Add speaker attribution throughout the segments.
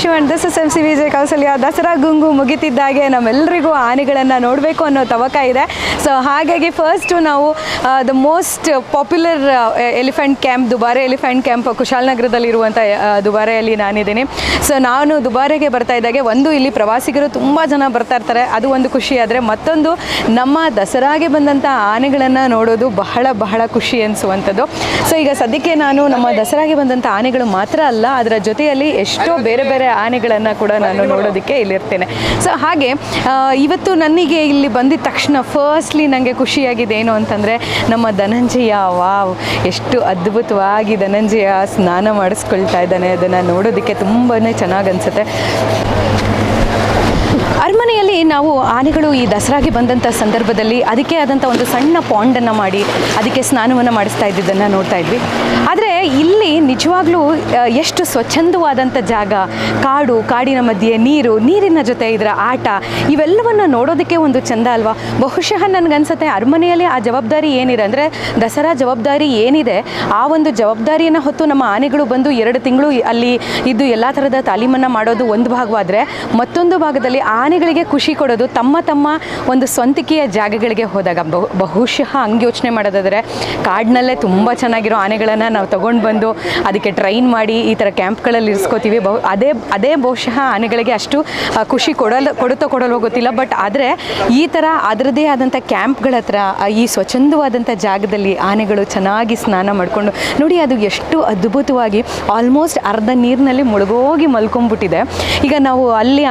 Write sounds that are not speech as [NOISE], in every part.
Speaker 1: Vishu and this is M C Vijay Kausalya. Dasara ಗುಂಗು ಮುಗಿತಿದ್ದಾಗೆ ನಮ್ಮೆಲ್ಲರಿಗೂ ಆನೆಗಳನ್ನು ನೋಡಬೇಕು ಅನ್ನೋ ತವಕ ಇದೆ. ಸೊ ಹಾಗಾಗಿ ಫಸ್ಟು ನಾವು the most popular elephant camp Dubare elephant camp ಕುಶಾಲನಗರದಲ್ಲಿರುವಂಥ ದುಬಾರೆಯಲ್ಲಿ ನಾನಿದ್ದೀನಿ. ಸೊ ನಾನು ದುಬಾರೆಗೆ ಬರ್ತಾ ಇದ್ದಾಗೆ, ಒಂದು ಇಲ್ಲಿ ಪ್ರವಾಸಿಗರು ತುಂಬ ಜನ ಬರ್ತಾ ಇರ್ತಾರೆ. ಅದು ಒಂದು ಖುಷಿ ಆದರೆ ಮತ್ತೊಂದು, ನಮ್ಮ ದಸರಾಗೆ ಬಂದಂಥ ಆನೆಗಳನ್ನು ನೋಡೋದು ಬಹಳ ಬಹಳ ಖುಷಿ ಅನಿಸುವಂಥದ್ದು. ಸೊ ಈಗ ಸದ್ಯಕ್ಕೆ ನಾನು ನಮ್ಮ ದಸರಾಗೆ ಬಂದಂಥ ಆನೆಗಳು ಮಾತ್ರ ಅಲ್ಲ, ಅದರ ಜೊತೆಯಲ್ಲಿ ಎಷ್ಟೋ ಬೇರೆ ಬೇರೆ ಆನೆಗಳನ್ನು ಕೂಡ ನಾನು ನೋಡೋದಕ್ಕೆ ಇಲ್ಲಿರ್ತೇನೆ. ಸೊ ಹಾಗೆ ಇವತ್ತು ನನಗೆ ಇಲ್ಲಿ ಬಂದಿದ ತಕ್ಷಣ ಫಸ್ಟ್ಲಿ ನನಗೆ ಖುಷಿಯಾಗಿದೆ ಏನು ಅಂತಂದರೆ ನಮ್ಮ ಧನಂಜಯ, ವಾವ್, ಎಷ್ಟು ಅದ್ಭುತವಾಗಿ ಧನಂಜಯ ಸ್ನಾನ ಮಾಡಿಸ್ಕೊಳ್ತಾ ಇದ್ದಾನೆ. ಅದನ್ನು ನೋಡೋದಕ್ಕೆ ತುಂಬಾ ಚೆನ್ನಾಗಿ ಅನ್ಸುತ್ತೆ. ಅರಮನೆಯಲ್ಲಿ ನಾವು ಆನೆಗಳು ಈ ದಸರಾಗೆ ಬಂದಂಥ ಸಂದರ್ಭದಲ್ಲಿ ಅದಕ್ಕೆ ಆದಂಥ ಒಂದು ಸಣ್ಣ ಪಾಂಡನ್ನು ಮಾಡಿ ಅದಕ್ಕೆ ಸ್ನಾನವನ್ನು ಮಾಡಿಸ್ತಾ ಇದ್ದಿದ್ದನ್ನು ನೋಡ್ತಾ ಇದ್ವಿ. ಆದರೆ ಇಲ್ಲಿ ನಿಜವಾಗ್ಲೂ ಎಷ್ಟು ಸ್ವಚ್ಛಂದವಾದಂಥ ಜಾಗ. ಕಾಡು, ಕಾಡಿನ ಮಧ್ಯೆ, ನೀರು, ನೀರಿನ ಜೊತೆ ಇದರ ಆಟ, ಇವೆಲ್ಲವನ್ನು ನೋಡೋದಕ್ಕೆ ಒಂದು ಚಂದ ಅಲ್ವಾ? ಬಹುಶಃ ನನಗನ್ಸುತ್ತೆ, ಅರಮನೆಯಲ್ಲಿ ಆ ಜವಾಬ್ದಾರಿ ಏನಿದೆ? ಅಂದರೆ ದಸರಾ ಜವಾಬ್ದಾರಿ ಏನಿದೆ? ಆ ಒಂದು ಜವಾಬ್ದಾರಿಯನ್ನು ಹೊತ್ತು ನಮ್ಮ ಆನೆಗಳು ಬಂದು ಎರಡು ತಿಂಗಳು ಅಲ್ಲಿ ಇದ್ದು ಎಲ್ಲ ಥರದ ತಾಲೀಮನ್ನು ಮಾಡೋದು ಒಂದು ಭಾಗವಾದರೆ, ಮತ್ತೊಂದು ಭಾಗದಲ್ಲಿ ಆನೆಗಳಿಗೆ ಖುಷಿ ಕೊಡೋದು ತಮ್ಮ ತಮ್ಮ ಒಂದು ಸ್ವಂತಿಕೆಯ ಜಾಗಗಳಿಗೆ ಹೋದಾಗ. ಬಹು, ಬಹುಶಃ ಹಂಗೆ ಯೋಚನೆ ಮಾಡೋದಾದರೆ, ಕಾಡಿನಲ್ಲೇ ತುಂಬ ಚೆನ್ನಾಗಿರೋ ಆನೆಗಳನ್ನು ನಾವು ತೊಗೊಂಡು ಬಂದು ಅದಕ್ಕೆ ಟ್ರೈನ್ ಮಾಡಿ ಈ ಥರ ಕ್ಯಾಂಪ್ಗಳಲ್ಲಿ ಇರಿಸ್ಕೋತೀವಿ. ಬಹು, ಅದೇ ಅದೇ ಬಹುಶಃ ಆನೆಗಳಿಗೆ ಅಷ್ಟು ಖುಷಿ ಕೊಡಲು, ಕೊಡುತ್ತೋ ಕೊಡಲ್ವೋ ಗೊತ್ತಿಲ್ಲ. ಬಟ್ ಆದರೆ ಈ ಥರ ಅದರದೇ ಆದಂಥ ಕ್ಯಾಂಪ್ಗಳ ಹತ್ರ ಈ ಸ್ವಚ್ಛಂದವಾದಂಥ ಜಾಗದಲ್ಲಿ ಆನೆಗಳು ಚೆನ್ನಾಗಿ ಸ್ನಾನ ಮಾಡಿಕೊಂಡು, ನೋಡಿ ಅದು ಎಷ್ಟು ಅದ್ಭುತವಾಗಿ ಆಲ್ಮೋಸ್ಟ್ ಅರ್ಧ ನೀರಿನಲ್ಲಿ ಮುಳುಗೋಗಿ ಮಲ್ಕೊಂಡ್ಬಿಟ್ಟಿದೆ ಈಗ ನಾವು ಅಲ್ಲಿ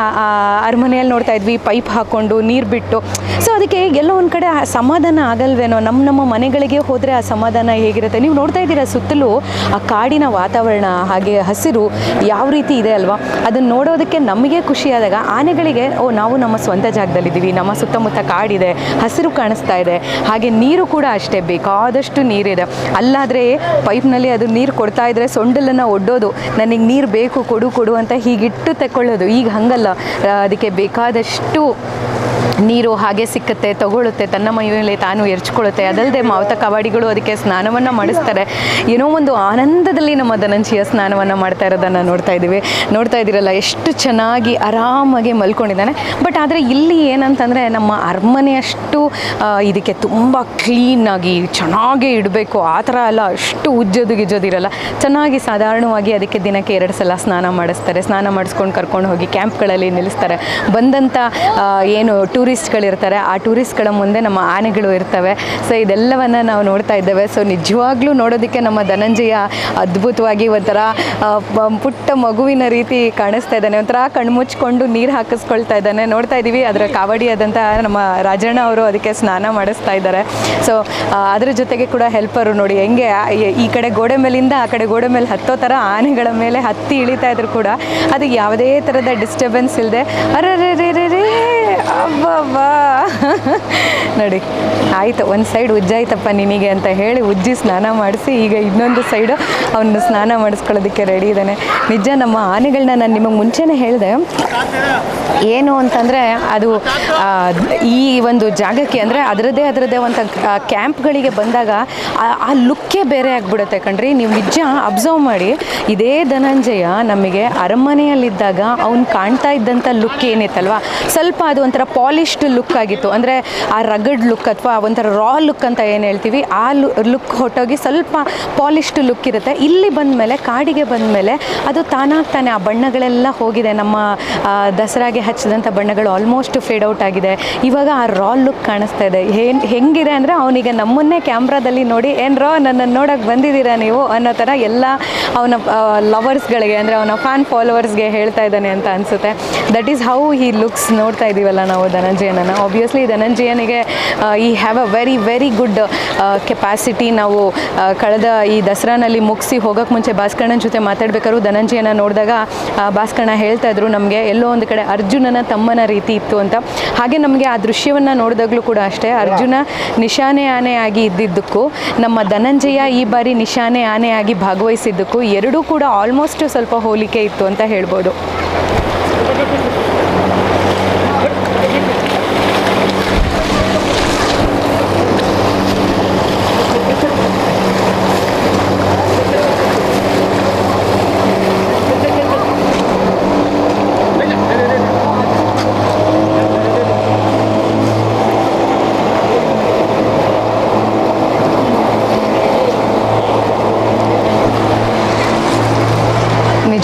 Speaker 1: ಅರಮನೆಯಲ್ಲಿ ನೋಡ್ತಾ ಇದ್ವಿ ಪೈಪ್ ಹಾಕ್ಕೊಂಡು ನೀರು ಬಿಟ್ಟು. ಸೊ ಅದಕ್ಕೆ ಎಲ್ಲೋ ಒಂದು ಕಡೆ ಸಮಾಧಾನ ಆಗಲ್ವೇನೋ? ನಮ್ಮ ನಮ್ಮ ಮನೆಗಳಿಗೆ ಹೋದರೆ ಆ ಸಮಾಧಾನ ಹೇಗಿರುತ್ತೆ? ನೀವು ನೋಡ್ತಾ ಇದ್ದೀರಾ ಸುತ್ತಲೂ ಆ ಕಾಡಿನ ವಾತಾವರಣ ಹಾಗೆ ಹಸಿರು ಯಾವ ರೀತಿ ಇದೆ ಅಲ್ವಾ? ಅದನ್ನು ನೋಡೋದಕ್ಕೆ ನಮಗೆ ಖುಷಿಯಾದಾಗ ಆನೆಗಳಿಗೆ, ಓ, ನಾವು ನಮ್ಮ ಸ್ವಂತ ಜಾಗದಲ್ಲಿದ್ದೀವಿ. ನಮ್ಮ ಸುತ್ತಮುತ್ತ ಕಾಡಿದೆ, ಹಸಿರು ಕಾಣಿಸ್ತಾ ಇದೆ. ಹಾಗೆ ನೀರು ಕೂಡ ಅಷ್ಟೇ, ಬೇಕಾದಷ್ಟು ನೀರಿದೆ. ಅಲ್ಲಾದರೆ ಪೈಪ್ನಲ್ಲಿ ಅದು ನೀರು ಕೊಡ್ತಾ ಇದ್ರೆ ಸೊಂಡಲನ್ನು ಒಡ್ಡೋದು, ನನಗೆ ನೀರು ಬೇಕು, ಕೊಡು ಕೊಡು ಅಂತ ಹೀಗಿಟ್ಟು ತಕ್ಕೊಳ್ಳೋದು. ಈಗ ಹಂಗಲ್ಲ. ಅದಕ್ಕೆ ಬೇಕಾದಷ್ಟು ನೀರು ಹಾಗೆ ಸಿಕ್ಕುತ್ತೆ ತಗೊಳ್ಳುತ್ತೆ ತನ್ನ ಮೈ ಮೇಲೆ ತಾನು ಎರ್ಚ್ಕೊಳ್ಳುತ್ತೆ. ಅದಲ್ಲದೆ ಮಾವತ ಕವಾಡಿಗಳು ಅದಕ್ಕೆ ಸ್ನಾನವನ್ನು ಮಾಡಿಸ್ತಾರೆ. ಏನೋ ಒಂದು ಆನಂದದಲ್ಲಿ ನಮ್ಮ ಧನಂಜಯ ಸ್ನಾನವನ್ನು ಮಾಡ್ತಾ ಇರೋದನ್ನು ನೋಡ್ತಾ ಇದ್ದೀವಿ. ನೋಡ್ತಾ ಇದ್ದೀರಲ್ಲ, ಎಷ್ಟು ಚೆನ್ನಾಗಿ ಆರಾಮಾಗಿ ಮಲ್ಕೊಂಡಿದ್ದಾನೆ. ಬಟ್ ಆದರೆ ಇಲ್ಲಿ ಏನಂತಂದರೆ ನಮ್ಮ ಅರಮನೆಯಷ್ಟು ಇದಕ್ಕೆ ತುಂಬ ಕ್ಲೀನಾಗಿ ಚೆನ್ನಾಗಿ ಇಡಬೇಕು. ಆ ಥರ ಅಲ್ಲ ಅಷ್ಟು ಉಜ್ಜೋದು ಗಿಜ್ಜೋದಿರಲ್ಲ ಚೆನ್ನಾಗಿ ಸಾಧಾರಣವಾಗಿ ಅದಕ್ಕೆ ದಿನಕ್ಕೆ ಎರಡು ಸಲ ಸ್ನಾನ ಮಾಡಿಸ್ತಾರೆ. ಸ್ನಾನ ಮಾಡಿಸ್ಕೊಂಡು ಕರ್ಕೊಂಡು ಹೋಗಿ ಕ್ಯಾಂಪ್ಗಳಲ್ಲಿ ನಿಲ್ಲಿಸ್ತಾರೆ. ಬಂದಂಥ ಏನು ಏನು ಟೂರಿಸ್ಟ್ಗಳಿರ್ತಾರೆ, ಆ ಟೂರಿಸ್ಟ್ಗಳ ಮುಂದೆ ನಮ್ಮ ಆನೆಗಳು ಇರ್ತವೆ. ಸೊ ಇದೆಲ್ಲವನ್ನು ನಾವು ನೋಡ್ತಾ ಇದ್ದೇವೆ. ಸೊ ನಿಜವಾಗ್ಲೂ ನೋಡೋದಕ್ಕೆ ನಮ್ಮ ಧನಂಜಯ ಅದ್ಭುತವಾಗಿ ಒಂಥರ ಪುಟ್ಟ ಮಗುವಿನ ರೀತಿ ಕಾಣಿಸ್ತಾ ಇದ್ದಾನೆ. ಒಂಥರ ಕಣ್ಮುಚ್ಕೊಂಡು ನೀರು ಹಾಕಿಸ್ಕೊಳ್ತಾ ಇದ್ದಾನೆ. ನೋಡ್ತಾ ಇದ್ದೀವಿ, ಅದರ ಕಾವಡಿ ಆದಂಥ ನಮ್ಮ ರಾಜಣ್ಣ ಅವರು ಅದಕ್ಕೆ ಸ್ನಾನ ಮಾಡಿಸ್ತಾ ಇದ್ದಾರೆ. ಸೊ ಅದರ ಜೊತೆಗೆ ಕೂಡ ಹೆಲ್ಪರು ನೋಡಿ, ಹೆಂಗೆ ಈ- ಕಡೆ ಗೋಡೆ ಮೇಲಿಂದ ಆ ಕಡೆ ಗೋಡೆ ಮೇಲೆ ಹತ್ತೋ ಥರ ಆನೆಗಳ ಮೇಲೆ ಹತ್ತಿ ಇಳಿತಾ ಇದ್ರು ಕೂಡ ಅದು ಯಾವುದೇ ಥರದ ಡಿಸ್ಟರ್ಬೆನ್ಸ್ ಇಲ್ಲದೆ ಅರೇ ಅಬ್ಬಬ್ಬಾ. ನೋಡಿ, ಆಯ್ತು, ಒಂದು ಸೈಡ್ ಉಜ್ಜಾಯ್ತಪ್ಪ ನಿನಗೆ ಅಂತ ಹೇಳಿ ಉಜ್ಜಿ ಸ್ನಾನ ಮಾಡಿಸಿ, ಈಗ ಇನ್ನೊಂದು ಸೈಡು ಅವನು ಸ್ನಾನ ಮಾಡಿಸ್ಕೊಳ್ಳೋದಕ್ಕೆ ರೆಡಿ ಇದ್ದಾನೆ. ನಿಜ, ನಮ್ಮ ಆನೆಗಳನ್ನ ನಾನು ನಿಮಗೆ ಮುಂಚೆನೇ ಹೇಳಿದೆ. ಏನು ಅಂತಂದರೆ, ಅದು ಈ ಒಂದು ಜಾಗಕ್ಕೆ ಅಂದರೆ ಅದರದ್ದೇ ಅದರದ್ದೇ ಒಂದು ಕ್ಯಾಂಪ್ಗಳಿಗೆ ಬಂದಾಗ, ಆ- ಲುಕ್ಕೇ ಬೇರೆ ಆಗಿಬಿಡುತ್ತೆ ಕಣ್ರಿ. ನೀವು ನಿಜ ಅಬ್ಸರ್ವ್ ಮಾಡಿ, ಇದೇ ಧನಂಜಯ ನಮಗೆ ಅರಮನೆಯಲ್ಲಿದ್ದಾಗ ಅವ್ನು ಕಾಣ್ತಾ ಇದ್ದಂಥ ಲುಕ್ ಏನಿತ್ತಲ್ವ? ಸ್ವಲ್ಪ ಅದು ಒಂಥರ ಪಾಲಿಶ್ಡ್ ಲುಕ್ ಆಗಿತ್ತು. ಅಂದರೆ ಆ ರಗಡ್ ಲುಕ್ ಅಥವಾ ಒಂಥರ ರಾ ಲುಕ್ ಅಂತ ಏನು ಹೇಳ್ತೀವಿ, ಆ ಲುಕ್ ಹೊಟ್ಟೋಗಿ ಸ್ವಲ್ಪ ಪಾಲಿಶ್ಡ್ ಲುಕ್ ಇರುತ್ತೆ. ಇಲ್ಲಿ ಬಂದಮೇಲೆ, ಕಾಡಿಗೆ ಬಂದಮೇಲೆ ಅದು ತಾನಾಗಿ ತಾನೇ ಆ ಬಣ್ಣಗಳೆಲ್ಲ ಹೋಗಿದೆ. ನಮ್ಮ ದಸರಾಗೆ ಹಚ್ಚಿದಂಥ ಬಣ್ಣಗಳು ಆಲ್ಮೋಸ್ಟ್ ಫೇಡ್ ಔಟ್ ಆಗಿದೆ. ಇವಾಗ ಆ ರಾ ಲುಕ್ ಕಾಣಿಸ್ತಾ ಇದೆ. ಹೆಂಗೆ ಹೆಂಗಿದೆ ಅಂದರೆ ಅವನಿಗೆ ನಮ್ಮನ್ನೇ ಕ್ಯಾಮ್ರಾದಲ್ಲಿ ನೋಡಿ, ಏನು ರಾ ನನ್ನನ್ನು ನೋಡೋಕೆ ಬಂದಿದ್ದೀರಾ ನೀವು? ಅನ್ನೋ ಥರ ಎಲ್ಲ ಅವನ ಲವರ್ಸ್ಗಳಿಗೆ ಅಂದರೆ ಅವನ ಫ್ಯಾನ್ ಫಾಲೋವರ್ಸ್ಗೆ ಹೇಳ್ತಾ ಇದ್ದಾನೆ ಅಂತ ಅನಿಸುತ್ತೆ. That is how he looks ನೋಡ್ತಾ ಇದ್ದೀವಲ್ಲ ನಾವು ಧನಂಜಯನನ್ನು. ಆಬ್ವಿಯಸ್ಲಿ ಧನಂಜಯನಿಗೆ ಈ have a very very good capacity ನಾವು ಕಳೆದ ಈ ದಸರಾನಲ್ಲಿ ಮುಗಿಸಿ ಹೋಗೋಕ್ಕೆ ಮುಂಚೆ ಭಾಸ್ಕರ್ಣನ ಜೊತೆ ಮಾತಾಡ್ಬೇಕಾದ್ರು ಧನಂಜಯನ ನೋಡಿದಾಗ ಭಾಸ್ಕರ್ಣ ಹೇಳ್ತಾ ಇದ್ರು, ನಮಗೆ ಎಲ್ಲೋ ಒಂದು ಕಡೆ ಅರ್ಜುನನ ತಮ್ಮನ ರೀತಿ ಇತ್ತು ಅಂತ. ಹಾಗೆ ನಮಗೆ ಆ ದೃಶ್ಯವನ್ನು ನೋಡಿದಾಗಲೂ ಕೂಡ ಅಷ್ಟೇ. ಅರ್ಜುನ ನಿಶಾನೆ ಆನೆ ಆಗಿ ಇದ್ದಿದ್ದಕ್ಕೂ, ನಮ್ಮ ಧನಂಜಯ ಈ ಬಾರಿ ನಿಶಾನೆ ಆನೆಯಾಗಿ ಭಾಗವಹಿಸಿದ್ದಕ್ಕೂ ಎರಡೂ ಕೂಡ ಆಲ್ಮೋಸ್ಟ್ ಸ್ವಲ್ಪ ಹೋಲಿಕೆ ಇತ್ತು ಅಂತ ಹೇಳ್ಬೋದು.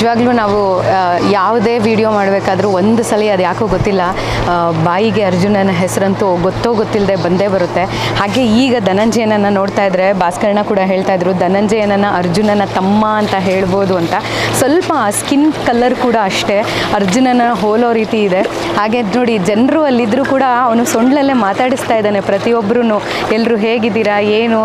Speaker 1: ನಿಜವಾಗ್ಲೂ ನಾವು ಆ, ಯಾವುದೇ ವಿಡಿಯೋ ಮಾಡಬೇಕಾದ್ರೂ ಒಂದು ಸಲ ಅದು ಯಾಕೋ ಗೊತ್ತಿಲ್ಲ. ಬಾಯಿಗೆ ಅರ್ಜುನನ ಹೆಸರಂತೂ ಗೊತ್ತೋ ಗೊತ್ತಿಲ್ಲದೆ ಬಂದೇ ಬರುತ್ತೆ. ಹಾಗೆ ಈಗ ಧನಂಜಯನನ್ನು ನೋಡ್ತಾ ಇದ್ರೆ ಭಾಸ್ಕರಣ ಕೂಡ ಹೇಳ್ತಾ ಇದ್ರು, ಧನಂಜಯನನ್ನು ಅರ್ಜುನನ ತಮ್ಮ ಅಂತ ಹೇಳ್ಬೋದು ಅಂತ. ಸ್ವಲ್ಪ ಸ್ಕಿನ್ ಕಲರ್ ಕೂಡ ಅಷ್ಟೇ. ಅರ್ಜುನನ ಹೋಲೋ ರೀತಿ ಇದೆ. ಹಾಗೆ ನೋಡಿ, ಜನರು ಅಲ್ಲಿದ್ದರೂ ಕೂಡ ಅವನು ಸೊಂಡ್ಲಲ್ಲೇ ಮಾತಾಡಿಸ್ತಾ ಇದ್ದಾನೆ ಪ್ರತಿಯೊಬ್ಬರೂ ಎಲ್ಲರೂ ಹೇಗಿದ್ದೀರಾ? ಏನು?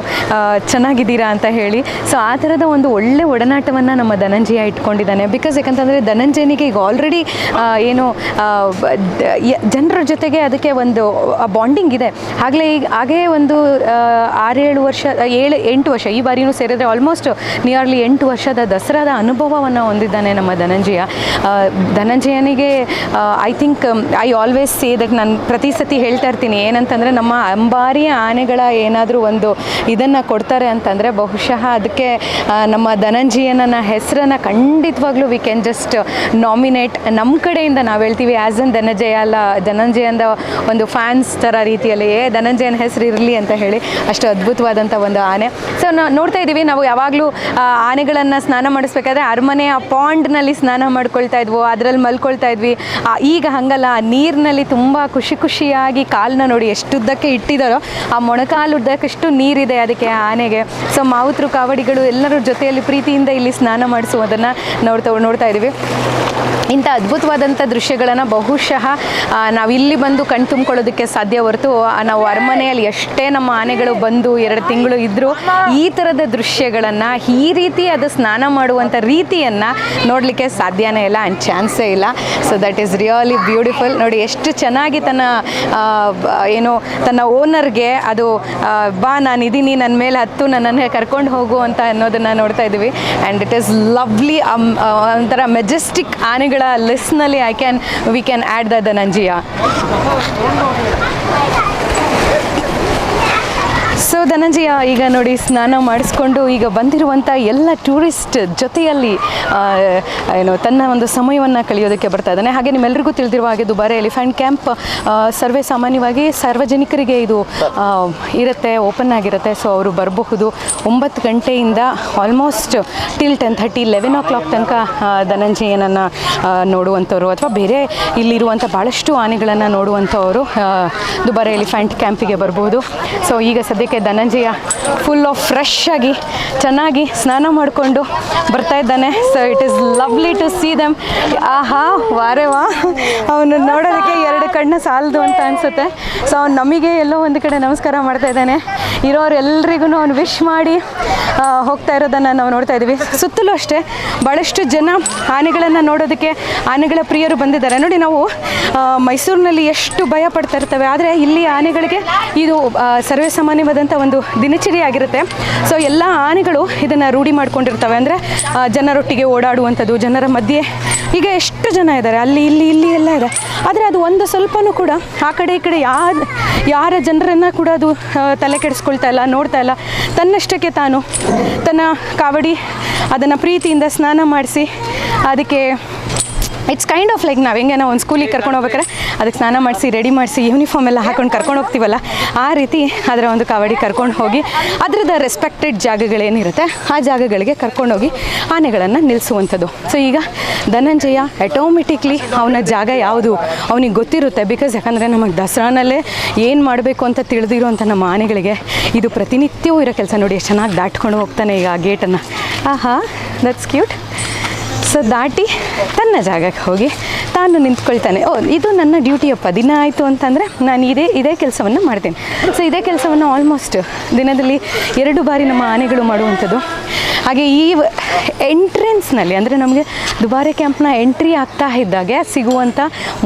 Speaker 1: ಚೆನ್ನಾಗಿದ್ದೀರಾ ಅಂತ ಹೇಳಿ. ಸೊ ಆ ಥರದ ಒಂದು ಒಳ್ಳೆ ಒಡನಾಟವನ್ನು ನಮ್ಮ ಧನಂಜಯ ಇಟ್ಕೊಂಡಿದ್ದಾನೆ. ಬಿಕಾಸ್ ಯಾಕಂತಂದರೆ ಧನಂಜಯನಿಗೆ ಈಗ ಆಲ್ರೆಡಿ ಏನು ಜನರ ಜೊತೆಗೆ ಅದಕ್ಕೆ ಒಂದು ಬಾಂಡಿಂಗ್ ಇದೆ. ಆಗಲೇ ಈಗ ಹಾಗೇ ಒಂದು ಆರೇಳು ವರ್ಷ ಏಳು, ಎಂಟು ವರ್ಷ, ಈ ಬಾರಿನೂ ಸೇರಿದರೆ ಆಲ್ಮೋಸ್ಟ್ ನಿಯರ್ಲಿ ಎಂಟು ವರ್ಷದ ದಸರಾದ ಅನುಭವವನ್ನು ಹೊಂದಿದ್ದಾನೆ ನಮ್ಮ Dhananjaya. ಧನಂಜಯನಿಗೆ I think I always say that ನಾನು ಪ್ರತಿ ಸತಿ ಹೇಳ್ತಾ ಇರ್ತೀನಿ, ಏನಂತಂದರೆ ನಮ್ಮ ಅಂಬಾರಿಯ ಆನೆಗಳ ಏನಾದರೂ ಒಂದು ಇದನ್ನು ಕೊಡ್ತಾರೆ ಅಂತಂದರೆ ಬಹುಶಃ ಅದಕ್ಕೆ ನಮ್ಮ ಧನಂಜಯನ ಹೆಸರನ್ನು ಖಂಡಿತವಾಗ್ಲೂ ವಿ ಕ್ಯಾನ್ ಜಸ್ಟ್ ನಾಮಿನೇಟ್ ನಮ್ಮ ಕಡೆಯಿಂದ ನಾವು ಹೇಳ್ತೀವಿ ಆ್ಯಸ್ ಅನ್ ಧನಂಜಯ ಅಲ್ಲ ಧನಂಜಯಂದ ಒಂದು ಫ್ಯಾನ್ಸ್ ಥರ ರೀತಿಯಲ್ಲಿ, ಏ, ಧನಂಜಯನ ಹೆಸರು ಇರಲಿ ಅಂತ ಹೇಳಿ ಅಷ್ಟು ಅದ್ಭುತವಾದಂಥ ಒಂದು ಆನೆ. ಸೊ ನಾವು ನೋಡ್ತಾ ಇದ್ದೀವಿ ನಾವು ಯಾವಾಗಲೂ ಆನೆಗಳನ್ನು ಸ್ನಾನ ಮಾಡಿಸ್ಬೇಕಾದ್ರೆ ಅರಮನೆಯ ಪಾಂಡ್ನಲ್ಲಿ ಸ್ನಾನ ಮಾಡ್ಕೊಳ್ತಾ ಇದ್ವು ಅದರಲ್ಲಿ ಮಲ್ಕೊಳ್ತಾ ಇದ್ವಿ. ಈಗ ಹಂಗಲ್ಲ, ಆ ನೀರಿನಲ್ಲಿ ತುಂಬ ಖುಷಿ ಖುಷಿಯಾಗಿ ಕಾಲನ್ನ ನೋಡಿ ಎಷ್ಟುದ್ದಕ್ಕೆ ಇಟ್ಟಿದ್ದಾರೋ ಆ ಮೊಣಕಾಲು ಉದ್ದಕ್ಕಷ್ಟು ನೀರಿದೆ ಅದಕ್ಕೆ ಆನೆಗೆ. ಸೊ ಮಾವುತರು ಕಾವಡಿಗಳು ಎಲ್ಲರ ಜೊತೆಯಲ್ಲಿ ಪ್ರೀತಿಯಿಂದ ಇಲ್ಲಿ ಸ್ನಾನ ಮಾಡಿಸುವುದನ್ನು ನೋಡ್ತಾ ನೋಡ್ತಾ ಇದ್ದೀವಿ Thank you. ಇಂಥ ಅದ್ಭುತವಾದಂಥ ದೃಶ್ಯಗಳನ್ನು ಬಹುಶಃ ನಾವಿಲ್ಲಿ ಬಂದು ಕಣ್ ತುಂಬಿಕೊಳ್ಳೋದಕ್ಕೆ ಸಾಧ್ಯ ಹೊರತು ನಾವು ಅರಮನೆಯಲ್ಲಿ ಎಷ್ಟೇ ನಮ್ಮ ಆನೆಗಳು ಬಂದು ಎರಡು ತಿಂಗಳು ಇದ್ದರೂ ಈ ಥರದ ದೃಶ್ಯಗಳನ್ನು, ಈ ರೀತಿ ಅದು ಸ್ನಾನ ಮಾಡುವಂಥ ರೀತಿಯನ್ನು ನೋಡಲಿಕ್ಕೆ ಸಾಧ್ಯನೇ ಇಲ್ಲ ಆ್ಯಂಡ್ ಚಾನ್ಸೇ ಇಲ್ಲ. So that is really beautiful ನೋಡಿ, ಎಷ್ಟು ಚೆನ್ನಾಗಿ ತನ್ನ ಏನು, ತನ್ನ ಓನರ್ಗೆ ಅದು ಬಾ ನಾನು ಇದ್ದೀನಿ ನನ್ನ ಮೇಲೆ ಹತ್ತು, ನನ್ನನ್ನು ಕರ್ಕೊಂಡು ಹೋಗು ಅಂತ ಅನ್ನೋದನ್ನು ನೋಡ್ತಾ ಇದ್ದೀವಿ. ಆ್ಯಂಡ್ ಇಟ್ ಈಸ್ ಲವ್ಲಿ ಒಂಥರ ಮೆಜೆಸ್ಟಿಕ್ ಆನೆಗಳ ಲಿಸ್ಟ್ನಲ್ಲಿ I can we can add the Dhananjaya so Dhananjaya ಈಗ ನೋಡಿ ಸ್ನಾನ ಮಾಡಿಸ್ಕೊಂಡು ಈಗ ಬಂದಿರುವಂಥ ಎಲ್ಲ ಟೂರಿಸ್ಟ್ ಜೊತೆಯಲ್ಲಿ ಏನು, ತನ್ನ ಒಂದು ಸಮಯವನ್ನು ಕಳೆಯೋದಕ್ಕೆ ಬರ್ತಾ ಇದ್ದಾನೆ. ಹಾಗೆ ನಿಮ್ಮೆಲ್ಲರಿಗೂ ತಿಳಿದಿರುವ ಹಾಗೆ ದುಬಾರೆ ಎಲಿಫೆಂಟ್ ಕ್ಯಾಂಪ್ ಸರ್ವೆ ಸಾಮಾನ್ಯವಾಗಿ ಸಾರ್ವಜನಿಕರಿಗೆ ಇದು ಇರುತ್ತೆ, ಓಪನ್ ಆಗಿರುತ್ತೆ. ಸೊ ಅವರು ಬರಬಹುದು ಒಂಬತ್ತು ಗಂಟೆಯಿಂದ almost till ten thirty eleven o'clock ತನಕ ಧನಂಜಯನನ್ನು ನೋಡುವಂಥವ್ರು ಅಥವಾ ಬೇರೆ ಇಲ್ಲಿರುವಂಥ ಭಾಳಷ್ಟು ಆನೆಗಳನ್ನು ನೋಡುವಂಥವರು ದುಬಾರಿ ಎಲಿಫೆಂಟ್ ಕ್ಯಾಂಪಿಗೆ ಬರಬಹುದು. ಸೊ ಈಗ ಸದ್ಯಕ್ಕೆ ಧನಂಜಯ ಫುಲ್ ಆಫ್ ಫ್ರೆಶ್ ಆಗಿ ಚೆನ್ನಾಗಿ ಸ್ನಾನ ಮಾಡಿಕೊಂಡು ಬರ್ತಾ ಇದ್ದಾನೆ. So it is lovely to see them ಆಹಾ ವಾರೆ ವಾ. ಅವನು ನೋಡೋದಕ್ಕೆ ಎರಡು ಕಣ್ಣು ಸಾಲದು ಅಂತ ಅನಿಸುತ್ತೆ. ಸೊ ಅವ್ನು ನಮಗೆ ಎಲ್ಲೋ ಒಂದು ಕಡೆ ನಮಸ್ಕಾರ ಮಾಡ್ತಾ ಇದ್ದಾನೆ. ಇರೋರೆಲ್ರಿಗೂ ಅವ್ನು ವಿಶ್ ಮಾಡಿ ಹೋಗ್ತಾ ಇರೋದನ್ನು ನಾವು ನೋಡ್ತಾ ಇದ್ದೀವಿ. ಸುತ್ತಲೂ ಅಷ್ಟೇ ಭಾಳಷ್ಟು ಜನ ಆನೆಗಳನ್ನು ನೋಡೋದಕ್ಕೆ ಆನೆಗಳ ಪ್ರಿಯರು ಬಂದಿದ್ದಾರೆ. ನೋಡಿ ನಾವು ಮೈಸೂರಿನಲ್ಲಿ ಎಷ್ಟು ಭಯ ಪಡ್ತಾ ಇರ್ತವೆ. ಆದರೆ ಇಲ್ಲಿ ಆನೆಗಳಿಗೆ ಇದು ಆ, ಸಾಮಾನ್ಯವಾದಂಥ ಒಂದು ದಿನಚರಿ ಆಗಿರುತ್ತೆ. ಸೊ ಎಲ್ಲ ಆನೆಗಳು ಇದನ್ನು ರೂಢಿ ಮಾಡ್ಕೊಂಡಿರ್ತವೆ. ಅಂದರೆ ಜನರೊಟ್ಟಿಗೆ ಓಡಾಡುವಂಥದ್ದು, ಜನರ ಮಧ್ಯೆ ಈಗ ಎಷ್ಟು ಜನ ಇದ್ದಾರೆ ಅಲ್ಲಿ, ಇಲ್ಲಿ ಇಲ್ಲಿ ಎಲ್ಲ ಇದೆ. ಆದರೆ ಅದು ಒಂದು ಸ್ವಲ್ಪನೂ ಕೂಡ ಆ ಕಡೆ, ಈ ಕಡೆ ಯಾರ ಯಾರ ಜನರನ್ನು ಕೂಡ ಅದು ತಲೆ ಕೆಡಿಸ್ಕೊಳ್ತಾ ಇಲ್ಲ, ನೋಡ್ತಾ ಇಲ್ಲ. ತನ್ನಷ್ಟಕ್ಕೆ ತಾನು ತನ್ನ ಕಾವಡಿ, ಅದನ್ನು ಪ್ರೀತಿಯಿಂದ ಸ್ನಾನ ಮಾಡಿಸಿ, ಅದಕ್ಕೆ ಇಟ್ಸ್ ಕೈಂಡ್ ಆಫ್ ಲೈಕ್ ನಾವು ಹೆಂಗೆ ನಾವು ಒಂದು ಸ್ಕೂಲಿಗೆ ಕರ್ಕೊಂಡು ಹೋಗ್ಬೇಕಾರೆ ಅದಕ್ಕೆ ಸ್ನಾನ ಮಾಡಿಸಿ ರೆಡಿ ಮಾಡಿಸಿ ಯೂನಿಫಾರ್ಮ್ ಎಲ್ಲ ಹಾಕೊಂಡು ಕರ್ಕೊಂಡು ಹೋಗ್ತೀವಲ್ಲ ಆ ರೀತಿ ಅದರ ಒಂದು ಕಾವಡಿ ಕರ್ಕೊಂಡು ಹೋಗಿ ಅದರದ ರೆಸ್ಪೆಕ್ಟೆಡ್ ಜಾಗಗಳೇನಿರುತ್ತೆ ಆ ಜಾಗಗಳಿಗೆ ಕರ್ಕೊಂಡೋಗಿ ಆನೆಗಳನ್ನು ನಿಲ್ಲಿಸುವಂಥದ್ದು ಸೊ ಈಗ ಧನಂಜಯ ಆಟೋಮೆಟಿಕ್ಲಿ ಅವನ ಜಾಗ ಯಾವುದು ಅವನಿಗೆ ಗೊತ್ತಿರುತ್ತೆ ಬಿಕಾಸ್ ಯಾಕಂದರೆ ನಮಗೆ ದಸರಾನಲ್ಲೇ ಏನು ಮಾಡಬೇಕು ಅಂತ ತಿಳಿದಿರುವಂಥ ನಮ್ಮ ಆನೆಗಳಿಗೆ ಇದು ಪ್ರತಿನಿತ್ಯವೂ ಇರೋ ಕೆಲಸ ನೋಡಿ ಎಷ್ಟು ಚೆನ್ನಾಗಿ ದಾಟ್ಕೊಂಡು ಹೋಗ್ತಾನೆ ಈಗ ಆ ಗೇಟನ್ನು ಆಹಾ ದಟ್ಸ್ ಕ್ಯೂಟ್ ಸೊ ದಾಟಿ ತನ್ನ ಜಾಗಕ್ಕೆ ಹೋಗಿ ತಾನು ನಿಂತ್ಕೊಳ್ತಾನೆ. ಓ, ಇದು ನನ್ನ ಡ್ಯೂಟಿಯಪ್ಪ ದಿನ ಆಯಿತು ಅಂತಂದರೆ ನಾನು ಇದೇ ಇದೇ ಕೆಲಸವನ್ನು ಮಾಡ್ತೇನೆ. ಸೊ ಇದೇ ಕೆಲಸವನ್ನು ಆಲ್ಮೋಸ್ಟ್ ದಿನದಲ್ಲಿ ಎರಡು ಬಾರಿ ನಮ್ಮ ಆನೆಗಳು ಮಾಡುವಂಥದ್ದು. ಹಾಗೆ ಈ ಎಂಟ್ರೆನ್ಸ್ನಲ್ಲಿ ಅಂದರೆ ನಮಗೆ ದುಬಾರೆ ಕ್ಯಾಂಪ್ನ ಎಂಟ್ರಿ ಆಗ್ತಾ ಇದ್ದಾಗೆ ಸಿಗುವಂಥ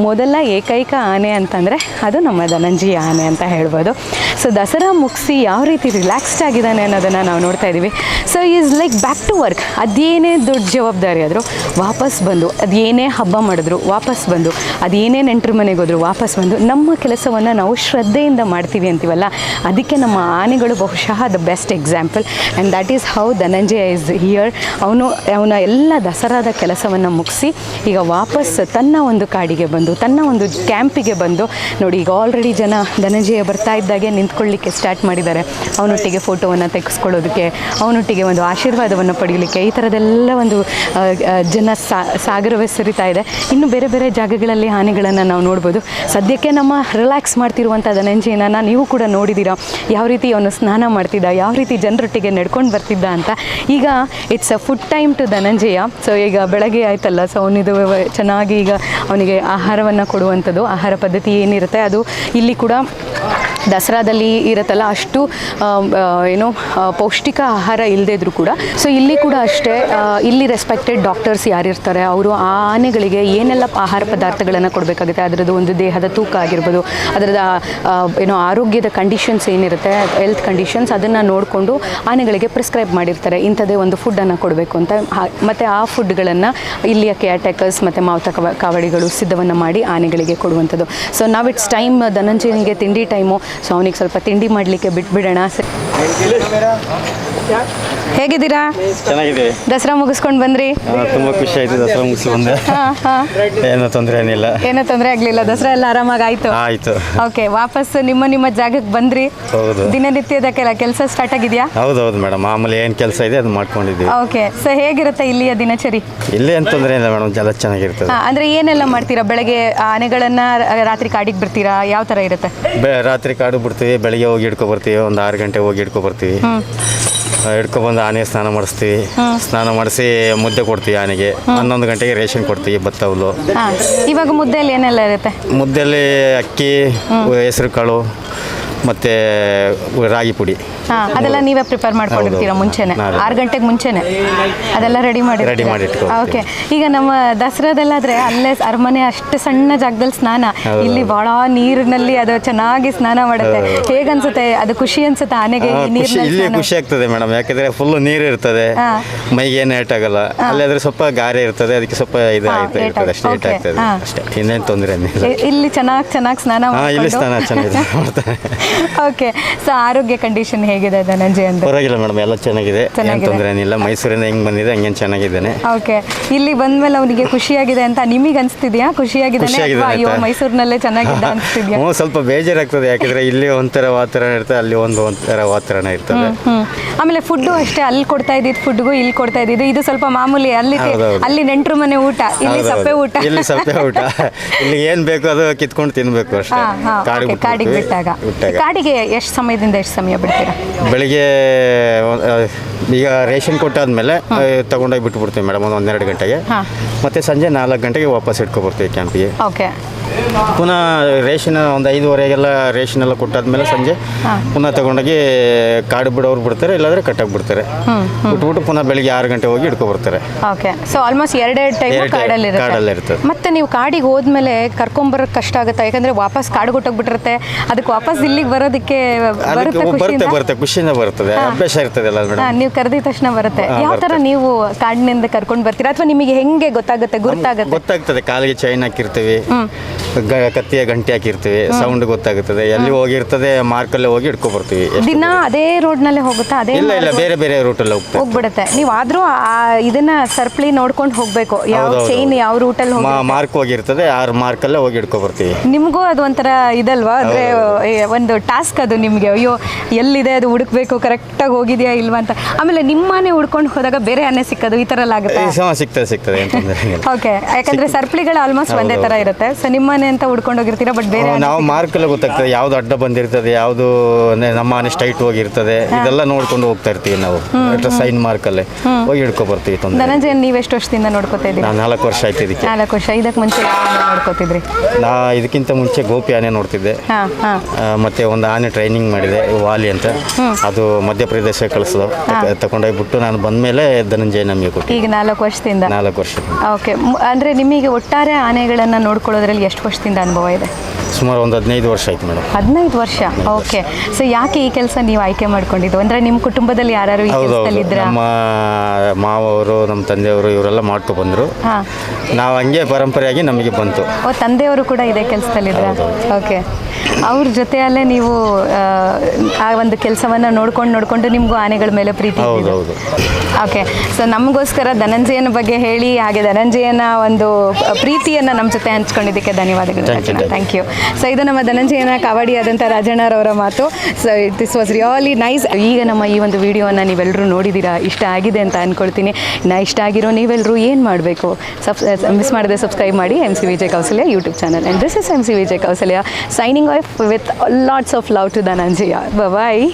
Speaker 1: ಮೊದಲ ಏಕೈಕ ಆನೆ ಅಂತಂದರೆ ಅದು ನಮ್ಮ ಧನಂಜಿ ಆನೆ ಅಂತ ಹೇಳ್ಬೋದು. ಸೊ ದಸರಾ ಮುಗಿಸಿ ಯಾವ ರೀತಿ ರಿಲ್ಯಾಕ್ಸ್ಡ್ ಆಗಿದ್ದಾನೆ ಅನ್ನೋದನ್ನು ನಾವು ನೋಡ್ತಾ ಇದ್ದೀವಿ. So is like back to work ಅದೇನೇ ದೊಡ್ಡ ಜವಾಬ್ದಾರಿ ಆದರೂ ವಾಪಸ್ ಬಂದು, ಅದೇನೇ ಹಬ್ಬ ಮಾಡಿದ್ರು ವಾಪಸ್ ಬಂದು, ಅದೇನೇ ನೆಂಟ್ರ ಮನೆಗೆ ಹೋದ್ರು ವಾಪಸ್ ಬಂದು ನಮ್ಮ ಕೆಲಸವನ್ನು ನಾವು ಶ್ರದ್ಧೆಯಿಂದ ಮಾಡ್ತೀವಿ ಅಂತೀವಲ್ಲ, ಅದಕ್ಕೆ ನಮ್ಮ ಆನೆಗಳು ಬಹುಶಃ the best example and that is how Dhananjaya is here ಅವನು, ಅವನ ಎಲ್ಲ ದಸರಾದ ಕೆಲಸವನ್ನು ಮುಗಿಸಿ ಈಗ ವಾಪಸ್ ತನ್ನ ಒಂದು ಕಾಡಿಗೆ ಬಂದು, ತನ್ನ ಒಂದು ಕ್ಯಾಂಪಿಗೆ ಬಂದು, ನೋಡಿ ಈಗ ಆಲ್ರೆಡಿ ಜನ ಧನಂಜಯ ಬರ್ತಾ ಇದ್ದಾಗೆ ನಿಂತ್ಕೊಳ್ಳಿಕ್ಕೆ ಸ್ಟಾರ್ಟ್ ಮಾಡಿದ್ದಾರೆ. ಅವನೊಟ್ಟಿಗೆ ಫೋಟೋವನ್ನು ತೆಗೆಸ್ಕೊಳ್ಳೋದಕ್ಕೆ, ಅವನೊಟ್ಟಿಗೆ ಒಂದು ಆಶೀರ್ವಾದವನ್ನು ಪಡೆಯಲಿಕ್ಕೆ, ಈ ಥರದೆಲ್ಲ ಒಂದು ಜನ ಸಾಗರವ ಸುರಿತಾ ಇದೆ. ಇನ್ನು ಬೇರೆ ಬೇರೆ ಜಾಗಗಳಲ್ಲಿ ಆನೆಗಳನ್ನು ನಾವು ನೋಡ್ಬೋದು. ಸದ್ಯಕ್ಕೆ ನಮ್ಮ ರಿಲ್ಯಾಕ್ಸ್ ಮಾಡ್ತಿರುವಂಥ ಧನಂಜಯನ ನೀವು ಕೂಡ ನೋಡಿದ್ದೀರಾ ಯಾವ ರೀತಿ ಅವನು ಸ್ನಾನ ಮಾಡ್ತಿದ್ದ, ಯಾವ ರೀತಿ ಜನರೊಟ್ಟಿಗೆ ನಡ್ಕೊಂಡು ಬರ್ತಿದ್ದ ಅಂತ. ಈಗ it's a food time to Dhananjaya so ಈಗ ಬೆಳಗ್ಗೆ ಆಯ್ತಲ್ಲ ಸೊ ಅವನಿದು ಚೆನ್ನಾಗಿ ಈಗ ಅವನಿಗೆ ಆಹಾರವನ್ನು ಕೊಡುವಂಥದ್ದು, ಆಹಾರ ಪದ್ಧತಿ ಏನಿರುತ್ತೆ ಅದು ಇಲ್ಲಿ ಕೂಡ ದಸರಾದಲ್ಲಿ ಇರುತ್ತಲ್ಲ, ಅಷ್ಟು ಏನು ಪೌಷ್ಟಿಕ ಆಹಾರ ಇಲ್ಲದೇ ಇದ್ರೂ ಕೂಡ. ಸೊ ಇಲ್ಲಿ ಕೂಡ ಅಷ್ಟೇ ಇಲ್ಲಿ ರೆಸ್ಪೆಕ್ಟೆಡ್ ಡಾಕ್ಟರ್ಸ್ ಯಾರಿರ್ತಾರೆ, ಅವರು ಆ ಆನೆಗಳಿಗೆ ಏನೆಲ್ಲ ಆಹಾರ ಪದಾರ್ಥಗಳನ್ನು ಕೊಡಬೇಕಾಗುತ್ತೆ, ಅದರದ್ದು ಒಂದು ದೇಹದ ತೂಕ ಆಗಿರ್ಬೋದು ಅದರದ ಏನೋ ಆರೋಗ್ಯದ ಕಂಡೀಷನ್ಸ್ ಏನಿರುತ್ತೆ ಹೆಲ್ತ್ ಕಂಡೀಷನ್ಸ್ ಅದನ್ನು ನೋಡಿಕೊಂಡು ಆನೆಗಳಿಗೆ ಪ್ರಿಸ್ಕ್ರೈಬ್ ಮಾಡಿರ್ತಾರೆ. ಇಂಥದ್ದೇ ಒಂದು ಫುಡ್ಡನ್ನು ಕೊಡಬೇಕು ಅಂತ. ಮತ್ತು ಆ ಫುಡ್ಗಳನ್ನು ಇಲ್ಲಿಯ ಕೇರ್ಟೇಕರ್ಸ್ ಮತ್ತು ಮಾವುತ ಕವ ಕಾವಡಿಗಳು ಸಿದ್ಧವನ್ನು ಮಾಡಿ ಆನೆಗಳಿಗೆ ಕೊಡುವಂಥದ್ದು. ಸೊ ನಾವು ಇಟ್ಸ್ ಟೈಮ್ ಧನಂಜಯನಿಗೆ ತಿಂಡಿ ಟೈಮು ಸೊ ಅವನಿಗೆ ಸ್ವಲ್ಪ ತಿಂಡಿ ಮಾಡಲಿಕ್ಕೆ ಬಿಟ್ಬಿಡೋಣ ಹೇಗಿದ್ದೀರಾ?
Speaker 2: ಚೆನ್ನಾಗಿದೆ
Speaker 1: ದಸರಾ ಮುಗಿಸ್ಕೊಂಡು ಬಂದ್ರಿ?
Speaker 2: ತುಂಬಾ ಖುಷಿ ಆಯ್ತು ದಸರಾ ಮುಗಿಸಿ ಬಂದೆ. ಏನೋ ತೊಂದರೆ ಏನಿಲ್ಲ.
Speaker 1: ಏನೋ ತೊಂದರೆ ಆಗಲಿಲ್ಲ ದಸರಾ ಎಲ್ಲ ಆರಾಮಾಗಿ ಆಯ್ತು?
Speaker 2: ಆಯ್ತು.
Speaker 1: ಓಕೆ ವಾಪಸ್ ನಿಮ್ಮ ನಿಮ್ಮ ಜಾಗಕ್ಕೆ ಬಂದ್ರಿ. ದಿನನಿತ್ಯದ ಕೆಲ ಕೆಲಸ ಸ್ಟಾರ್ಟ್ ಆಗಿದೆಯಾ?
Speaker 2: ಹೌದು ಹೌದು ಮೇಡಮ್ ಮಾಮೂಲಿ ಏನು ಕೆಲಸ ಇದೆ ಅದು ಮಾಡ್ಕೊಂಡಿದ್ದೀವಿ.
Speaker 1: ಓಕೆ ಸೊ ಹೇಗಿರುತ್ತೆ ಇಲ್ಲಿಯ ದಿನಚರಿ?
Speaker 2: ಇಲ್ಲಿ ಅಂತಂದ್ರೆ ತೊಂದರೆ ಇಲ್ಲ ಮೇಡಮ್ ಜಲ ಚೆನ್ನಾಗಿರ್ತದೆ.
Speaker 1: ಹಾ, ಅಂದ್ರೆ ಏನೆಲ್ಲ ಮಾಡ್ತೀರಾ? ಬೆಳಗ್ಗೆ ಆನೆಗಳನ್ನ ರ- ರಾತ್ರಿ ಕಾಡಿಗೆ ಬಿಡ್ತೀರಾ? ಯಾವ ತರ ಇರುತ್ತೆ?
Speaker 2: ಬೆ ರಾತ್ರಿ ಕಾಡು ಬಿಡ್ತೀವಿ ಬೆಳಗ್ಗೆ ಹೋಗಿ ಹಿಡ್ಕೊ ಬರ್ತೀವಿ ಒಂದು ಆರು ಗಂಟೆ ಹೋಗಿ ಹಿಡ್ಕೊ ಬರ್ತೀವಿ. ಹಿಡ್ಕೊಬಂದು ಆನೆ ಸ್ನಾನ ಮಾಡಿಸ್ತೀವಿ. ಸ್ನಾನ ಮಾಡಿಸಿ ಮುದ್ದೆ ಕೊಡ್ತೀವಿ ಆನೆಗೆ. ಹನ್ನೊಂದು ಗಂಟೆಗೆ ರೇಷನ್ ಕೊಡ್ತೀವಿ ಭತ್ತ ಹುಲ್ಲು.
Speaker 1: ಹಾ ಇವಾಗ ಮುದ್ದೆಯಲ್ಲಿ ಏನೆಲ್ಲ ಇರುತ್ತೆ?
Speaker 2: ಮುದ್ದೆಯಲ್ಲಿ ಅಕ್ಕಿ ಹೆಸರು ಕಾಳು ಮತ್ತು ರಾಗಿ ಪುಡಿ.
Speaker 1: ಹಾ ಅದೆಲ್ಲ ನೀವೇ ಪ್ರಿಪೇರ್ ಮಾಡ್ಕೊಂಡಿರ್ತೀರಾ. ಮುಂಚೆನೆ. ಆರು ಗಂಟೆಗೆ ಮುಂಚೆನೆ? ಅದೆಲ್ಲ ರೆಡಿ ಮಾಡಿ
Speaker 2: ರೆಡಿ ಮಾಡಿ.
Speaker 1: ಓಕೆ. ಈಗ ನಮ್ಮ ದಸರಾದಲ್ಲಾದ್ರೆ ಅಲ್ಲೇ ಅರಮನೆ ಅಷ್ಟು ಸಣ್ಣ ಜಾಗದಲ್ಲಿ ಸ್ನಾನ. ಇಲ್ಲಿ ಬಹಳ ನೀರಿನಲ್ಲಿ ಅದು ಚೆನ್ನಾಗಿ ಸ್ನಾನ ಮಾಡುತ್ತೆ. ಹೇಗನ್ಸುತ್ತೆ ಅದು ಖುಷಿ ಅನ್ಸುತ್ತೆ ಆನೆಗೆ
Speaker 2: ಇಲ್ಲಿ ಖುಷಿ ಆಗ್ತದೆ ಮೇಡಮ್. ಯಾಕಂದ್ರೆ ಫುಲ್ ನೀರು ಇರ್ತದೆ. ಮೈಗೆ ಏನು ಏಟ್ ಆಗಲ್ಲ. ಅಲ್ಲಾದ್ರೆ ಸ್ವಲ್ಪ ಗಾರೆ ಇರ್ತದೆ. ಅದಕ್ಕೆ ಸ್ವಲ್ಪ ಇದು ಇರ್ತದೆ. ಅಷ್ಟೇ ಏಟ್ ಆಗ್ತದೆ. ಅಷ್ಟೇ. ಇನ್ನೇನು ತೊಂದರೆ
Speaker 1: ಇಲ್ಲಿ. ಚೆನ್ನಾಗಿ ಚೆನ್ನಾಗಿ ಸ್ನಾನ
Speaker 2: ಇಲ್ಲಿ ಸ್ನಾನ ಚೆನ್ನಾಗಿ [LAUGHS] ಮಾಡ್ತಾರೆ.
Speaker 1: ಓಕೆ ಸೊ ಆರೋಗ್ಯ ಕಂಡೀಷನ್ ಹೇಗಿದೆ ಧನಂಜಯ ಅಂತ
Speaker 2: ಪರವಾಗಿಲ್ಲ ಮೇಡಮ್ ಎಲ್ಲ ಚೆನ್ನಾಗಿದೆ. ಏನು
Speaker 1: ಚೆನ್ನಾಗಿದೆ.
Speaker 2: ತೊಂದರೆ ಏನಿಲ್ಲ. ಮೈಸೂರಿಂದ ಹೆಂಗ್ ಬಂದಿದೆ ಹಂಗೆ ಚೆನ್ನಾಗಿದ್ದಾನೆ.
Speaker 1: ಓಕೆ ಇಲ್ಲಿ ಬಂದ್ಮೇಲೆ ಅವನಿಗೆ ಖುಷಿಯಾಗಿದೆ ಅಂತ ನಿಮಗೆ ಅನ್ಸ್ತಿದ್ಯಾ? ಖುಷಿಯಾಗಿದೆ
Speaker 2: ಖುಷಿಯಾಗಿದೆ
Speaker 1: ಅಯ್ಯೋ
Speaker 2: ಆಯ್ತಾ?
Speaker 1: ಮೈಸೂರಿನಲ್ಲೇ ಚೆನ್ನಾಗಿದೆ ಅನ್ಸ್ತಿದ್ಯಾ?
Speaker 2: ಹ್ಞೂ ಸ್ವಲ್ಪ ಬೇಜಾರಾಗ್ತದೆ. ಯಾಕಂದ್ರೆ ಇಲ್ಲಿ ಒಂಥರ ವಾತಾವರಣ ಇರ್ತದೆ ಅಲ್ಲಿ ಒಂದು ಒಂಥರ ವಾತಾವರಣ ಇರ್ತದೆ.
Speaker 1: ಹ್ಮ್ ಆಮೇಲೆ ಫುಡ್ಡು ಅಷ್ಟೇ ಅಲ್ಲಿ ಕೊಡ್ತಾ ಇದ್ದಿದ್ದು ಫುಡ್ಗೂ ಇಲ್ಲಿ ಕೊಡ್ತಾ ಇದ್ದಿದ್ದು. ಇದು ಸ್ವಲ್ಪ ಮಾಮೂಲಿ ಅಲ್ಲಿ ತಿ-
Speaker 2: ಹೌದೌದು.
Speaker 1: ಅಲ್ಲಿ ನೆಂಟ್ರು ಮನೆ ಊಟ ಇಲ್ಲಿ
Speaker 2: ಹೌದೌದು.
Speaker 1: ಸಪ್ಪೆ ಊಟ.
Speaker 2: ಇಲ್ಲಿ ಸಪ್ಪೆ ಊಟ. [LAUGHS] ಇಲ್ಲಿ ಏನ್ ಬೇಕು ಅದು ಕಿತ್ಕೊಂಡು ತಿನ್ಬೇಕು ಅಷ್ಟೇ.
Speaker 1: ಹಾ, ಹಾ,
Speaker 2: ಕಾಡಿಗೆ
Speaker 1: ಕಾಡಿಗೆ
Speaker 2: ಬಿಟ್ಬಿಡ್ತೀವಿ.
Speaker 1: ಬಿಟ್ಟಾಗ.
Speaker 2: ಬಿಟ್ಟಾಗ
Speaker 1: ಕಾಡಿಗೆ ಎಷ್ಟು ಸಮಯದಿಂದ ಎಷ್ಟು ಸಮಯ ಬಿಡ್ತೀರಾ?
Speaker 2: ಬೆಳಿಗ್ಗೆ ಈಗ ರೇಷನ್ ಕೊಟ್ಟಾದ್ಮೇಲೆ ತಗೊಂಡೋಗಿ ಬಿಟ್ಬಿಡ್ತೀವಿ ಮೇಡಮ್ ಒಂದು ಒಂದೆರಡು ಗಂಟೆಗೆ. ಮತ್ತೆ ಸಂಜೆ ನಾಲ್ಕು ಗಂಟೆಗೆ ವಾಪಸ್ ಇಟ್ಕೊಬರ್ತೀವಿ ಕ್ಯಾಂಪಿಗೆ.
Speaker 1: ಓಕೆ.
Speaker 2: ಪುನಃ ರೇಷನ್ ಒಂದು ಐದುವರೆಗೆಲ್ಲ ರೇಷನ್ ಎಲ್ಲ ಕೊಟ್ಟಾದ್ಮೇಲೆ ಸಂಜೆ. ಪುನಃ ತಗೊಂಡೋಗಿ ಕಾಡು ಬಿಡೋರು ಬಿಡ್ತಾರೆ ಇಲ್ಲಾಂದ್ರೆ ಕಟ್ಟಾಗಿ ಬಿಡ್ತಾರೆ. ಬಿಟ್ಬಿಟ್ಟು ಪುನಃ ಬೆಳಿಗ್ಗೆ ಆರು ಗಂಟೆ ಹೋಗಿ ಇಟ್ಕೊಬರ್ತಾರೆ
Speaker 1: ಓಕೆ. ಸೊ ಆಲ್ಮೋಸ್ಟ್ ಎರಡೆರಡು ಟೈಮ್ ಕಾಡಲ್ಲಿ
Speaker 2: ಕಾಡಲ್ಲಿ ಇರ್ತದೆ.
Speaker 1: ಮತ್ತೆ ನೀವು ಕಾಡಿಗೆ ಹೋದ್ಮೇಲೆ ಕರ್ಕೊಂಬರಕ್ಕೆ ಕಷ್ಟ ಆಗುತ್ತೆ? ಯಾಕಂದ್ರೆ ವಾಪಸ್ ಕಾಡು ಕೊಟ್ಟೋಗ್ಬಿಟ್ಟಿರುತ್ತೆ. ಅದಕ್ಕೆ ವಾಪಸ್ ಇಲ್ಲಿಗೆ ಬರೋದಕ್ಕೆ ಬರುತ್ತೆ
Speaker 2: ಬರುತ್ತೆ
Speaker 1: ಖುಷಿಯಿಂದ?
Speaker 2: ಬರುತ್ತೆ ಖುಷಿಯಿಂದ ಬರ್ತದೆ. ಅಭ್ಯಾಸ ಇರ್ತದೆ
Speaker 1: ಹಾ,
Speaker 2: ಮೇಡಮ್
Speaker 1: ನೀವು ಕರೆದಿದ ತಕ್ಷಣ ಬರುತ್ತೆ. ಯಾವ ತರ. ನೀವು ಕಾಡಿನಿಂದ ಕರ್ಕೊಂಡು ಬರ್ತೀರಾ? ಅಥವಾ ನಿಮಗೆ ಹೆಂಗೆ ಗೊತ್ತಾಗುತ್ತೆ ಗುರ್ತಾಗುತ್ತೆ?
Speaker 2: ಗೊತ್ತಾಗ್ತದೆ ಕಾಲಿಗೆ ಚೈನ್ ಹಾಕಿರ್ತೀವಿ. ಗ- ಕತ್ತಿಯ ಗಂಟೆ ಹಾಕಿರ್ತೀವಿ ಸೌಂಡ್ ಗೊತ್ತಾಗುತ್ತದೆ. ಎಲ್ಲಿ ಹೋಗಿರ್ತದೆ ಮಾರ್ಕಲ್ಲೇ ಹೋಗಿ ಇಟ್ಕೊ ಬರ್ತೀವಿ
Speaker 1: ದಿನ ಅದೇ ರೋಡ್ನಲ್ಲೇ ಹೋಗುತ್ತಾ? ಅದೇ
Speaker 2: ಇಲ್ಲ ಇಲ್ಲ
Speaker 1: ಬೇರೆ
Speaker 2: ಬೇರೆ ಬೇರೆ ರೂಟಲ್ಲಿ ಹೋಗ್ತೇವೆ
Speaker 1: ಹೋಗ್ಬಿಡುತ್ತೆ. ನೀವು ಆದ್ರೂ ಆ ಇದನ್ನ ಸರ್ಪ್ಲಿ ನೋಡ್ಕೊಂಡು ಹೋಗ್ಬೇಕು. ಯಾವ
Speaker 2: ಹೌದೌದು.
Speaker 1: ಚೈನ್ ಯಾವ ರೂಟಲ್ಲಿ ಅಲ್ಲಿ
Speaker 2: ಮಾರ್ಕ್ ಹೋಗಿರ್ತದೆ ಆರು ಮಾರ್ಕಲ್ಲೇ ಹೋಗಿ ಇಟ್ಕೊಬರ್ತೀವಿ
Speaker 1: ನಿಮಗೂ ಅದು ಒಂಥರ ಇದಲ್ವಾ? ಅಂದ್ರೆ ಏ, ಒಂದು ಟಾಸ್ಕ್ ಅದು ನಿಮಗೆ. ಅಯ್ಯೋ ಎಲ್ಲಿದೆ ಅದು ಹುಡುಕ್ಬೇಕು ಕರೆಕ್ಟಾಗಿ ಹೋಗಿದ್ಯಾ ಇಲ್ವಾ ಅಂತ. ಆಮೇಲೆ ನಿಮ್ಮನೆ ಹುಡ್ಕೊಂಡು ಹೋದಾಗ ಬೇರೆ ಆನೆ ಸಿಕ್ಕದು? ಈ ತರ ಎಲ್ಲ ಆಗುತ್ತೆ?
Speaker 2: ಈ ಸಮ ಸಿಗ್ತದೆ ಸಿಗ್ತದೆ ಏನು ಏನಿಲ್ಲ.
Speaker 1: ಓಕೆ ಯಾಕಂದ್ರೆ ಸರ್ಪ್ಲಿಗಳು ಆಲ್ಮೋಸ್ಟ್ ಒಂದೇ ತರ ಇರುತ್ತೆ. ಸೊ ನಿಮ್ಮನೆ ಅಂತ ಹುಡ್ಕೊಂಡು ಹೋಗಿರ್ತೀರಾ? ಬಟ್ ಬೇರೆ
Speaker 2: ನಾವು ಮಾರ್ಕ್ ಮಾರ್ಕಲ್ಲೇ ಗೊತ್ತಾಗ್ತದೆ. ಯಾವ್ದು ಅಡ್ಡ ಬಂದಿರ್ತದೆ ಯಾವುದು ನಮ್ಮ ಮನೆ ಸ್ಟೈಟ್ ಹೋಗಿರ್ತದೆ. ಇದೆಲ್ಲ ನೋಡ್ಕೊಂಡು ಹೋಗ್ತಾ ಇರ್ತೀವಿ ನಾವು. ಸೈನ್ ಮಾರ್ಕಲ್ಲೇ ಹೋಗಿ ಹಿಡ್ಕೊಬರ್ತೀವಿ ತೊಂದರೆ
Speaker 1: ಧನಂಜಯನ್ ನೀವು ಎಷ್ಟು ವರ್ಷದಿಂದ ನೋಡ್ಕೋತಾ ಇದ್ದೀರಾ?
Speaker 2: ನಾನು ನಾಲ್ಕು ವರ್ಷ ಆಯ್ತು ಇದಕ್ಕೆ.
Speaker 1: ನಾಲ್ಕು ವರ್ಷ. ಇದಕ್ಕೆ ಮುಂಚೆ ನೋಡ್ಕೋತಿದ್ರಿ?
Speaker 2: ನಾ ಇದಕ್ಕಿಂತ ಮುಂಚೆ ಗೋಪಿ ಆನೆ ನೋಡ್ತಿದ್ದೆ. ಮತ್ತೆ ಒಂದು ಆನೆ ಟ್ರೈನಿಂಗ್ ಮಾಡಿದೆ ವಾಲಿ ಅಂತ. ಅದು ಮಧ್ಯಪ್ರದೇಶ ಕಳಿಸ್ದು. ತಗೊಂಡೋಗ್ಬಿಟ್ಟು ನಾನು ಬಂದಮೇಲೆ ಧನಂಜಯ ನಮಗೆ ಕೊಟ್ಟು
Speaker 1: ಈಗ ನಾಲ್ಕು ವರ್ಷದಿಂದ?
Speaker 2: ನಾಲ್ಕು ವರ್ಷ
Speaker 1: ಓಕೆ. ಅಂದ್ರೆ ನಿಮಗೆ ಒಟ್ಟಾರೆ ಆನೆಗಳನ್ನು ನೋಡ್ಕೊಳ್ಳೋದ್ರಲ್ಲಿ ಎಷ್ಟು ವರ್ಷದಿಂದ ಅನುಭವ ಇದೆ
Speaker 2: ಸುಮಾರು ಒಂದು ಹದಿನೈದು ವರ್ಷ ಆಯ್ತು ಮೇಡಮ್.
Speaker 1: ಹದಿನೈದು ವರ್ಷ? ಓಕೆ. ಸೊ ಯಾಕೆ ಈ ಕೆಲಸ ನೀವು ಆಯ್ಕೆ ಮಾಡ್ಕೊಂಡಿದ್ದು? ಅಂದರೆ ನಿಮ್ಮ ಕುಟುಂಬದಲ್ಲಿ ಯಾರು ಈ ಕೆಲಸದಲ್ಲಿ ಇದ್ರಾ
Speaker 2: ನಮ್ಮ ಮಾವರು ನಮ್ಮ ತಂದೆಯವರು ಇವರೆಲ್ಲ ಮಾಡ್ಕೊ ಬಂದ್ರು.
Speaker 1: ಹಾಂ.
Speaker 2: ನಾವು ಹಂಗೆ ಪರಂಪರೆಯಾಗಿ ನಮಗೆ ಬಂತು.
Speaker 1: ಓ ತಂದೆಯವರು ಕೂಡ ಇದೇ ಕೆಲಸದಲ್ಲಿದ್ರ? ಓಕೆ. ಅವ್ರ ಜೊತೆಯಲ್ಲೇ ನೀವು ಆ, ಆ ಒಂದು ಕೆಲಸವನ್ನ ನೋಡ್ಕೊಂಡು ನೋಡ್ಕೊಂಡು ನಿಮಗೂ ಆನೆಗಳ ಮೇಲೆ ಪ್ರೀತಿ
Speaker 2: ಹೌದು ಹೌದು.
Speaker 1: ಓಕೆ. ಸೊ ನಮಗೋಸ್ಕರ ಧನಂಜಯನ ಬಗ್ಗೆ ಹೇಳಿ ಹಾಗೆ ಧನಂಜಯನ ಒಂದು ಪ್ರೀತಿಯನ್ನು ನಮ್ಮ ಜೊತೆ ಹಂಚ್ಕೊಂಡಿದ್ದಕ್ಕೆ ಧನ್ಯವಾದಗಳು
Speaker 2: Thank you,
Speaker 1: Rajanna thank you so ಇದು ನಮ್ಮ ಧನಂಜಯನ ಕಾವಾಡಿಯಾದಂಥ ರಾಜಣ್ಣರವರ ಮಾತು. So this was really nice ಈಗ ನಮ್ಮ ಈ ಒಂದು ವಿಡಿಯೋನ ನೀವೆಲ್ಲರೂ ನೋಡಿದ್ದೀರಾ ಇಷ್ಟ ಆಗಿದೆ ಅಂತ ಅಂದ್ಕೊಳ್ತೀನಿ ನಾ, ಇಷ್ಟ ಆಗಿರೋ ನೀವೆಲ್ಲರೂ ಏನು ಮಾಡಬೇಕು? ಸಬ್ ಮಿಸ್ ಮಾಡದೆ ಸಬ್ಸ್ಕ್ರೈಬ್ ಮಾಡಿ M C Vijay Kausalya YouTube channel and this is M C Vijay Kausalya signing off with lots of love to Dhananjaya bye